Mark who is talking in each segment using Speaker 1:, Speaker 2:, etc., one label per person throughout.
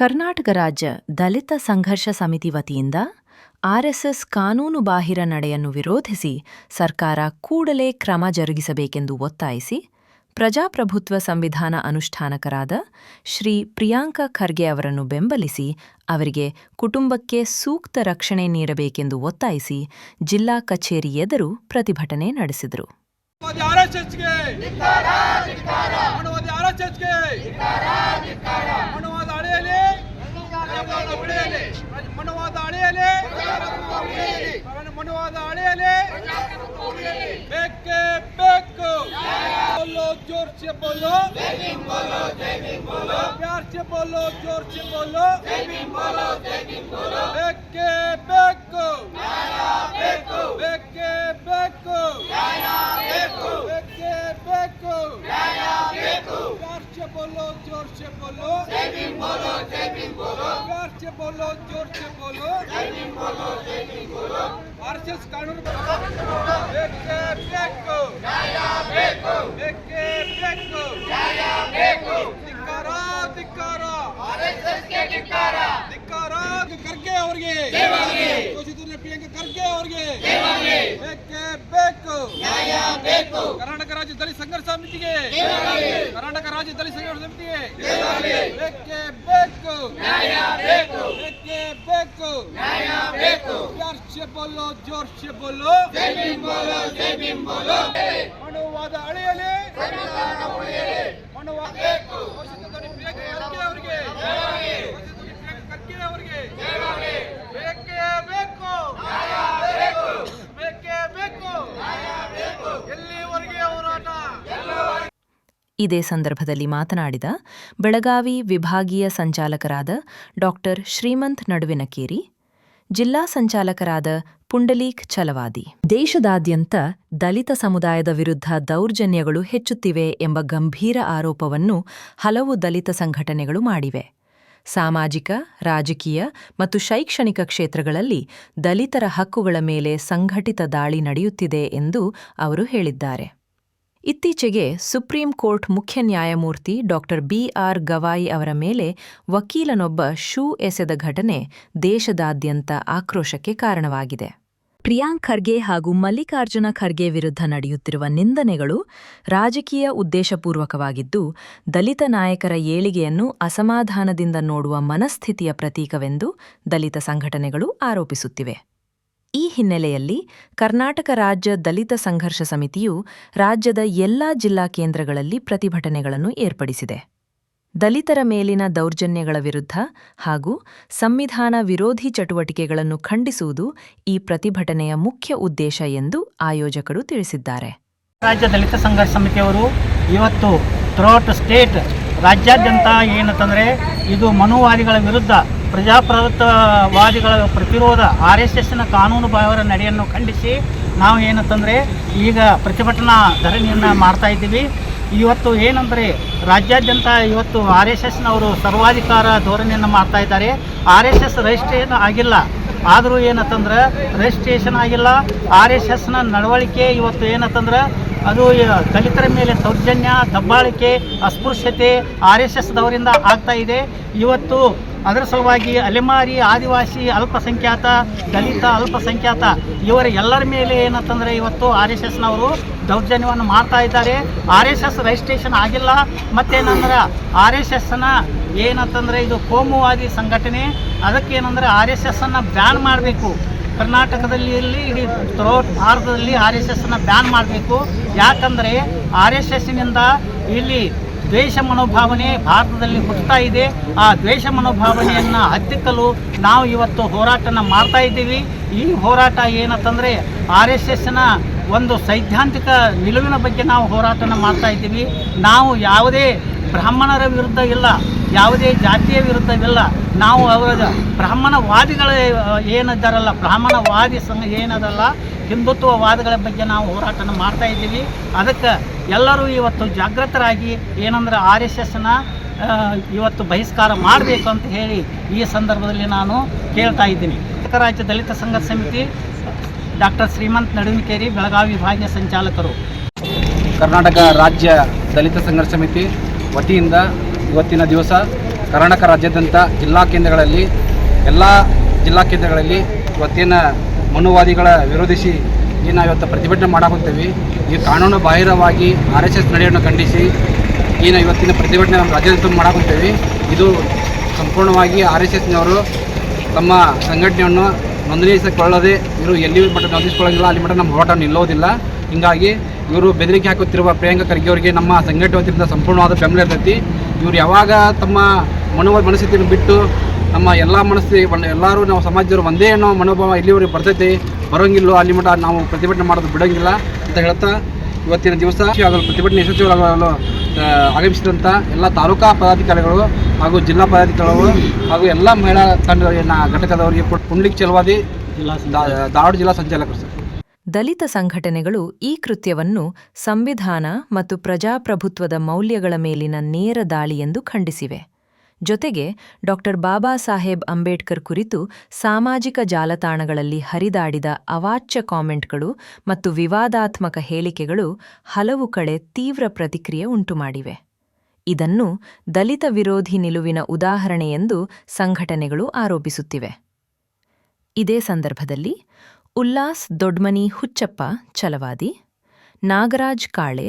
Speaker 1: ಕರ್ನಾಟಕ ರಾಜ್ಯ ದಲಿತ ಸಂಘರ್ಷ ಸಮಿತಿ ವತಿಯಿಂದ ಆರ್ಎಸ್ಎಸ್ ಕಾನೂನುಬಾಹಿರ ನಡೆಯನ್ನು ವಿರೋಧಿಸಿ ಸರ್ಕಾರ ಕೂಡಲೇ ಕ್ರಮ ಜರುಗಿಸಬೇಕೆಂದು ಒತ್ತಾಯಿಸಿ ಪ್ರಜಾಪ್ರಭುತ್ವ ಸಂವಿಧಾನ ಅನುಷ್ಠಾನಕರಾದ ಶ್ರೀ ಪ್ರಿಯಾಂಕ ಖರ್ಗೆ ಅವರನ್ನು ಬೆಂಬಲಿಸಿ ಅವರಿಗೆ ಕುಟುಂಬಕ್ಕೆ ಸೂಕ್ತ ರಕ್ಷಣೆ ನೀಡಬೇಕೆಂದು ಒತ್ತಾಯಿಸಿ ಜಿಲ್ಲಾ ಕಚೇರಿ ಎದುರು ಪ್ರತಿಭಟನೆ ನಡೆಸಿದರು.
Speaker 2: ಮನವಾದಿ ಆರ್ಎಸ್ಎಸ್ಗೆ ಮನವಾದಿ ಆರ್ಎಸ್ಎಸ್ಗೆ ಮನವಾದ ಅಳೆಯಲಿ ಪ್ರಜಾಪ್ರಭುತ್ವ ಉಳಿಯಲಿ ಮನವಾದ ಅಳೆಯಲಿ ಮನವಾದ ಅಳೆಯಲಿ ಬೇಕೇ ಬೇಕು बोलो जोर से बोलो प्यार से बोलो जोर से बोलो ಬೇಕೇ ভীম বলো জয় ভীম বলো। জোরসে বলো জোরসে বলো। জয় ভীম বলো। জয় ভীম বলো। आरएसएस कानून ब्रेक ब्रेक को ब्रेक को ब्रेक ब्रेक को ಬೇಕು. ಕರ್ನಾಟಕ ರಾಜ್ಯದಲ್ಲಿ ಸಂಘರ್ಷ ಸಮಿತಿಗೆ. ಕರ್ನಾಟಕ ರಾಜ್ಯದಲ್ಲಿ ಸಂಘರ್ಷ ಸಮಿತಿಗೆ. ಬೇಕೇ ಬೇಕು. ಬೇಕು. ಜೋರ್ಷೆ ಬೋಲೋ ಜೋರ್ಷೆ ಬೋಲೋ ಮಣುವಾದ ಅಳೆಯಲಿ. ಮಣುವಾದ ಅವರಿಗೆ. ಅವರಿಗೆ.
Speaker 1: ಇದೇ ಸಂದರ್ಭದಲ್ಲಿ ಮಾತನಾಡಿದ ಬೆಳಗಾವಿ ವಿಭಾಗೀಯ ಸಂಚಾಲಕರಾದ ಡಾಕ್ಟರ್ ಶ್ರೀಮಂತ್ ನಡುವಿನಕೇರಿ ಜಿಲ್ಲಾ ಸಂಚಾಲಕರಾದ ಪುಂಡಲೀಕ್ ಛಲವಾದಿ ದೇಶದಾದ್ಯಂತ ದಲಿತ ಸಮುದಾಯದ ವಿರುದ್ಧ ದೌರ್ಜನ್ಯಗಳು ಹೆಚ್ಚುತ್ತಿವೆ ಎಂಬ ಗಂಭೀರ ಆರೋಪವನ್ನು ಹಲವು ದಲಿತ ಸಂಘಟನೆಗಳು ಮಾಡಿವೆ. ಸಾಮಾಜಿಕ, ರಾಜಕೀಯ ಮತ್ತು ಶೈಕ್ಷಣಿಕ ಕ್ಷೇತ್ರಗಳಲ್ಲಿ ದಲಿತರ ಹಕ್ಕುಗಳ ಮೇಲೆ ಸಂಘಟಿತ ದಾಳಿ ನಡೆಯುತ್ತಿದೆ ಎಂದು ಅವರು ಹೇಳಿದ್ದಾರೆ. ಇತ್ತೀಚೆಗೆ ಸುಪ್ರೀಂ ಕೋರ್ಟ್ ಮುಖ್ಯ ನ್ಯಾಯಮೂರ್ತಿ ಡಾಕ್ಟರ್ ಬಿಆರ್ ಗವಾಯಿ ಅವರ ಮೇಲೆ ವಕೀಲನೊಬ್ಬ ಶೂ ಎಸೆದ ಘಟನೆ ದೇಶದಾದ್ಯಂತ ಆಕ್ರೋಶಕ್ಕೆ ಕಾರಣವಾಗಿದೆ. ಪ್ರಿಯಾಂಕ್ ಖರ್ಗೆ ಹಾಗೂ ಮಲ್ಲಿಕಾರ್ಜುನ ಖರ್ಗೆ ವಿರುದ್ಧ ನಡೆಯುತ್ತಿರುವ ನಿಂದನೆಗಳು ರಾಜಕೀಯ ಉದ್ದೇಶಪೂರ್ವಕವಾಗಿದ್ದು, ದಲಿತ ನಾಯಕರ ಏಳಿಗೆಯನ್ನು ಅಸಮಾಧಾನದಿಂದ ನೋಡುವ ಮನಸ್ಥಿತಿಯ ಪ್ರತೀಕವೆಂದು ದಲಿತ ಸಂಘಟನೆಗಳು ಆರೋಪಿಸುತ್ತಿವೆ. ಈ ಹಿನ್ನೆಲೆಯಲ್ಲಿ ಕರ್ನಾಟಕ ರಾಜ್ಯ ದಲಿತ ಸಂಘರ್ಷ ಸಮಿತಿಯು ರಾಜ್ಯದ ಎಲ್ಲಾ ಜಿಲ್ಲಾ ಕೇಂದ್ರಗಳಲ್ಲಿ ಪ್ರತಿಭಟನೆಗಳನ್ನು ಏರ್ಪಡಿಸಿದೆ. ದಲಿತರ ಮೇಲಿನ ದೌರ್ಜನ್ಯಗಳ ವಿರುದ್ಧ ಹಾಗೂ ಸಂವಿಧಾನ ವಿರೋಧಿ ಚಟುವಟಿಕೆಗಳನ್ನು ಖಂಡಿಸುವುದು ಈ ಪ್ರತಿಭಟನೆಯ ಮುಖ್ಯ ಉದ್ದೇಶ ಎಂದು ಆಯೋಜಕರು ತಿಳಿಸಿದ್ದಾರೆ.
Speaker 3: ರಾಜ್ಯ ದಲಿತ ಸಂಘರ್ಷ ಸಮಿತಿಯವರು ಇವತ್ತು ಥ್ರೂಔಟ್ ಸ್ಟೇಟ್ ರಾಜ್ಯಾದ್ಯಂತ ಏನಂತಂದರೆ ಇದು ಮನುವಾದಿಗಳ ವಿರುದ್ಧ, ಪ್ರಜಾಪ್ರಭುತ್ವವಾದಿಗಳ ಪ್ರತಿರೋಧ, ಆರ್ ಎಸ್ ಎಸ್ನ ಕಾನೂನು ಬಾಹಿರ ನಡೆಯನ್ನು ಖಂಡಿಸಿ ನಾವು ಏನಂತಂದರೆ ಈಗ ಪ್ರತಿಭಟನಾ ಧರಣಿಯನ್ನು ಮಾಡ್ತಾ ಇದ್ದೀವಿ. ಇವತ್ತು ಏನಂದರೆ ರಾಜ್ಯಾದ್ಯಂತ ಇವತ್ತು ಆರ್ ಎಸ್ ಎಸ್ನವರು ಸರ್ವಾಧಿಕಾರ ಧೋರಣೆಯನ್ನು ಮಾಡ್ತಾ ಇದ್ದಾರೆ. ಆರ್ ಎಸ್ ಎಸ್ ರಿಜಿಸ್ಟ್ರೇಷನ್ ಆಗಿಲ್ಲ. ಆದರೂ ಏನಂತಂದ್ರೆ ರಿಜಿಸ್ಟ್ರೇಷನ್ ಆಗಿಲ್ಲ. ಆರ್ ಎಸ್ ಎಸ್ನ ನಡವಳಿಕೆ ಇವತ್ತು ಏನಂತಂದ್ರೆ ಅದು ದಲಿತರ ಮೇಲೆ ದೌರ್ಜನ್ಯ ದಬ್ಬಾಳಿಕೆ, ಅಸ್ಪೃಶ್ಯತೆ ಆರ್ ಎಸ್ ಎಸ್ದವರಿಂದ ಆಗ್ತಾ ಇದೆ. ಇವತ್ತು ಅದರ ಸಲುವಾಗಿ ಅಲೆಮಾರಿ, ಆದಿವಾಸಿ, ಅಲ್ಪಸಂಖ್ಯಾತ, ದಲಿತ, ಅಲ್ಪಸಂಖ್ಯಾತ ಇವರ ಎಲ್ಲರ ಮೇಲೆ ಏನಂತಂದರೆ ಇವತ್ತು ಆರ್ ಎಸ್ ಎಸ್ನವರು ದೌರ್ಜನ್ಯವನ್ನು ಮಾಡ್ತಾ ಇದ್ದಾರೆ. ಆರ್ ಎಸ್ ಎಸ್ ರಿಜಿಸ್ಟ್ರೇಷನ್ ಆಗಿಲ್ಲ. ಮತ್ತೇನಂದ್ರೆ ಆರ್ ಎಸ್ ಎಸ್ನ ಏನಂತಂದರೆ ಇದು ಕೋಮುವಾದಿ ಸಂಘಟನೆ. ಅದಕ್ಕೇನಂದರೆ ಆರ್ ಎಸ್ ಎಸ್ಸನ್ನು ಬ್ಯಾನ್ ಮಾಡಬೇಕು. ಕರ್ನಾಟಕದಲ್ಲಿ ಇಡೀ ಥ್ರೋಟ್ ಭಾರತದಲ್ಲಿ ಆರ್ ಎಸ್ ಎಸ್ನ ಬ್ಯಾನ್ ಮಾಡಬೇಕು. ಯಾಕಂದರೆ ಆರ್ ಎಸ್ ಎಸ್ನಿಂದ ಇಲ್ಲಿ ದ್ವೇಷ ಮನೋಭಾವನೆ ಭಾರತದಲ್ಲಿ ಹುಟ್ಟುತ್ತಾ ಇದೆ. ಆ ದ್ವೇಷ ಮನೋಭಾವನೆಯನ್ನು ಹತ್ತಿಕ್ಕಲು ನಾವು ಇವತ್ತು ಹೋರಾಟನ ಮಾಡ್ತಾ ಇದ್ದೀವಿ. ಈ ಹೋರಾಟ ಏನಂತಂದರೆ ಆರ್ ಎಸ್ ಎಸ್ನ ಒಂದು ಸೈದ್ಧಾಂತಿಕ ನಿಲುವಿನ ಬಗ್ಗೆ ನಾವು ಹೋರಾಟನ ಮಾಡ್ತಾ ಇದ್ದೀವಿ. ನಾವು ಯಾವುದೇ ಬ್ರಾಹ್ಮಣರ ವಿರುದ್ಧ ಇಲ್ಲ ಯಾವುದೇ ಜಾತಿಯ ವಿರುದ್ಧವಿಲ್ಲ. ನಾವು ಅವರ ಬ್ರಾಹ್ಮಣವಾದಿಗಳ ಏನಿದ್ದಾರಲ್ಲ ಬ್ರಾಹ್ಮಣವಾದಿ ಸಂಘ ಏನದಲ್ಲ, ಹಿಂದುತ್ವವಾದಗಳ ಬಗ್ಗೆ ನಾವು ಹೋರಾಟನ ಮಾಡ್ತಾ ಇದ್ದೀವಿ. ಅದಕ್ಕೆ ಎಲ್ಲರೂ ಇವತ್ತು ಜಾಗೃತರಾಗಿ ಏನಂದ್ರೆ ಆರ್ ಎಸ್ ಎಸ್ನ ಇವತ್ತು ಬಹಿಷ್ಕಾರ ಮಾಡಬೇಕು ಅಂತ ಹೇಳಿ ಈ ಸಂದರ್ಭದಲ್ಲಿ ನಾನು ಕೇಳ್ತಾ ಇದ್ದೀನಿ. ರಾಜ್ಯ ದಲಿತ ಸಂಘ ಸಮಿತಿ, ಡಾಕ್ಟರ್ ಶ್ರೀಮಂತ್ ನಡುವಿಕೇರಿ, ಬೆಳಗಾವಿ ವಿಭಾಗೀಯ ಸಂಚಾಲಕರು.
Speaker 4: ಕರ್ನಾಟಕ ರಾಜ್ಯ ದಲಿತ ಸಂಘರ್ಷ ಸಮಿತಿ ವತಿಯಿಂದ ಇವತ್ತಿನ ದಿವಸ
Speaker 2: ಕರ್ನಾಟಕ ರಾಜ್ಯಾದ್ಯಂತ ಜಿಲ್ಲಾ ಕೇಂದ್ರಗಳಲ್ಲಿ, ಎಲ್ಲ ಜಿಲ್ಲಾ ಕೇಂದ್ರಗಳಲ್ಲಿ ಇವತ್ತಿನ ಮನುವಾದಿಗಳ ವಿರೋಧಿಸಿ ಏನು ಇವತ್ತು ಪ್ರತಿಭಟನೆ ಮಾಡಾಕುತ್ತೇವೆ. ಈ ಕಾನೂನು ಬಾಹಿರವಾಗಿ ಆರ್ ಎಸ್ ಎಸ್ ನಡೆಯನ್ನು ಖಂಡಿಸಿ ಈ ಇವತ್ತಿನ ಪ್ರತಿಭಟನೆ ನಮ್ಮ ರಾಜ್ಯಾದ್ಯಂತ ಮಾಡಾಕುತ್ತೇವೆ. ಇದು ಸಂಪೂರ್ಣವಾಗಿ ಆರ್ ಎಸ್ ಎಸ್ನವರು ತಮ್ಮ ಸಂಘಟನೆಯನ್ನು ನೋಂದಣಿಸಿಕೊಳ್ಳದೆ ಇವರು ಎಲ್ಲಿ ಮಟ್ಟ ನೋಂದಿಸಿಕೊಳ್ಳೋದಿಲ್ಲ ಅಲ್ಲಿ ಮಟ್ಟ ನಮ್ಮ ಹೋರಾಟ ನಿಲ್ಲೋದಿಲ್ಲ. ಹೀಗಾಗಿ ಇವರು ಬೆದರಿಕೆ ಹಾಕುತ್ತಿರುವ ಪ್ರಿಯಾಂಕ ಖರ್ಗೆ ಅವರಿಗೆ ನಮ್ಮ ಸಂಘಟನೆ ವತಿಯಿಂದ ಸಂಪೂರ್ಣವಾದ ಬೆಂಬಲ ಇರ್ತೈತಿ. ಇವರು ಯಾವಾಗ ತಮ್ಮ ಮನೋಭಾವ ಮನಸ್ಥಿತಿಯನ್ನು ಬಿಟ್ಟು ನಮ್ಮ ಎಲ್ಲ ಮನಸ್ಥಿತಿ ಎಲ್ಲರೂ ನಾವು ಸಮಾಜದವರು ಒಂದೇ ಅನ್ನೋ ಮನೋಭಾವ ಇಲ್ಲಿವರೆಗೆ ಬರ್ತೈತಿ ಬರೋಂಗಿಲ್ಲೋ ಅಲ್ಲಿ ಮಟ್ಟ ನಾವು ಪ್ರತಿಭಟನೆ ಮಾಡೋದು ಬಿಡೋಂಗಿಲ್ಲ ಅಂತ ಹೇಳ್ತಾ ಇವತ್ತಿನ ದಿವಸ ಆಗಲು ಪ್ರತಿಭಟನೆ ಯಶಸ್ವಿಯಾಗಲು ಆಗಮಿಸಿದಂಥ ಎಲ್ಲ ತಾಲೂಕಾ ಪದಾಧಿಕಾರಿಗಳು ಹಾಗೂ ಜಿಲ್ಲಾ ಪದಾಧಿಕಾರಿಗಳು ಹಾಗೂ ಎಲ್ಲ ಮಹಿಳಾ ತಂಡ ಘಟಕದವರಿಗೆ ಪುಂಡ್ಲಿಕ್ ಚಲವಾದಿ ಧಾರವಾಡ ಜಿಲ್ಲಾ ಸಂಚಾಲಕರು ಸರ್.
Speaker 1: ದಲಿತ ಸಂಘಟನೆಗಳು ಈ ಕೃತ್ಯವನ್ನು ಸಂವಿಧಾನ ಮತ್ತು ಪ್ರಜಾಪ್ರಭುತ್ವದ ಮೌಲ್ಯಗಳ ಮೇಲಿನ ನೇರ ದಾಳಿ ಎಂದು ಖಂಡಿಸಿವೆ. ಜೊತೆಗೆ ಡಾ. ಬಾಬಾ ಸಾಹೇಬ್ ಅಂಬೇಡ್ಕರ್ ಕುರಿತು ಸಾಮಾಜಿಕ ಜಾಲತಾಣಗಳಲ್ಲಿ ಹರಿದಾಡಿದ ಅವಾಚ್ಯ ಕಾಮೆಂಟ್ಗಳು ಮತ್ತು ವಿವಾದಾತ್ಮಕ ಹೇಳಿಕೆಗಳು ಹಲವು ಕಡೆ ತೀವ್ರ ಪ್ರತಿಕ್ರಿಯೆ ಉಂಟುಮಾಡಿವೆ. ಇದನ್ನು ದಲಿತ ವಿರೋಧಿ ನಿಲುವಿನ ಉದಾಹರಣೆಯೆಂದು ಸಂಘಟನೆಗಳು ಆರೋಪಿಸುತ್ತಿವೆ. ಇದೇ ಸಂದರ್ಭದಲ್ಲಿ ಉಲ್ಲಾಸ್ ದೊಡ್ಮನಿ ಹುಚ್ಚಪ್ಪ ಚಲವಾದಿ ನಾಗರಾಜ್ ಕಾಳೆ.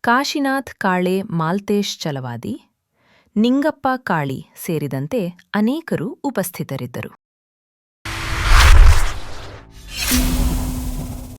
Speaker 1: ಕಾಶಿನಾಥ್ ಕಾಳೆ, ಮಾಲ್ತೇಶ್ ಚಲವಾದಿ ನಿಂಗಪ್ಪ ಕಾಳಿ ಸೇರಿದಂತೆ ಅನೇಕರು ಉಪಸ್ಥಿತರಿದ್ದರು.